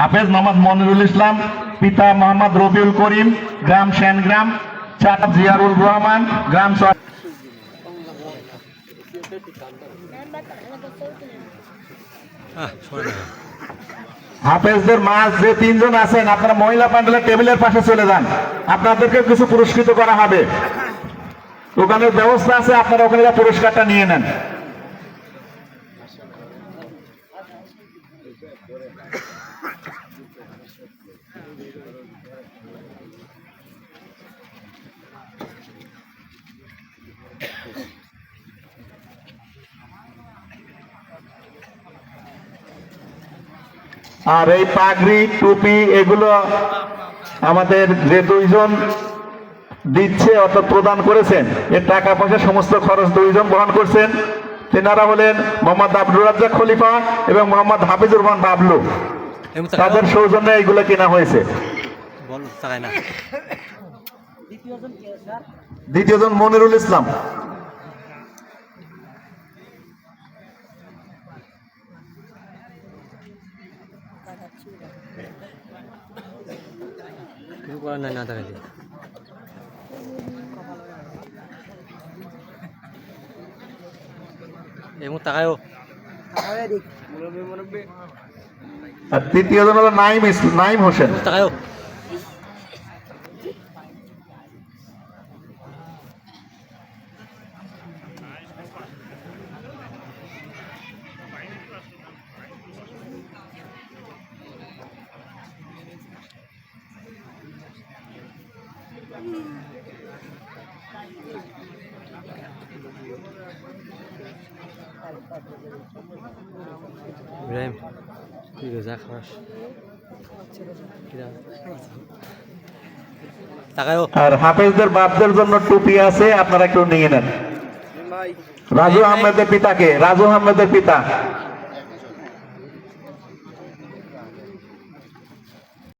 হাফেজ মোহাম্মদ মনিরুল ইসলাম, পিতা মোহাম্মদ রবিউল করিম, গ্রাম সেনগ্রাম চাটা জিয়ারুল রহমান, গ্রাম হাফেজদের মাঝ যে তিনজন আছেন, আপনারা মহিলা প্যান্ডেলের টেবিলের পাশে চলে যান। আপনাদেরকে কিছু পুরস্কৃত করা হবে। ওখানে ব্যবস্থা আছে, আপনারা ওখানে পুরস্কারটা নিয়ে নেন। আর এই পাগড়ি, টুপি, এগুলো আমাদের যে দুইজন দিচ্ছে অর্থাৎ প্রদান করেছেন, এর টাকা পয়সা সমস্ত খরচ দুইজন বহন করছেন। তেনারা হলেন মোহাম্মদ আব্দুর রাজ্জাক খলিফা এবং মোহাম্মদ হাফিজুর রহমান বাবলু। তাদের সৌজন্যে এইগুলো কেনা হয়েছে। দ্বিতীয়জন মনিরুল ইসলাম। কিছু করার নাই না তাকাইলে এমন তাকায়ও আর তৃতীয়জন হলো নাইম ইস- নাইম হোসেন তাকায়ও ইব্রাহিম তুই রোজা খাস আর হাফেজদের বাপদের জন্য টুপি আছে আপনারা একটু নিয়ে নেন। রাজু আহমেদের পিতাকে রাজু আহমেদের পিতা।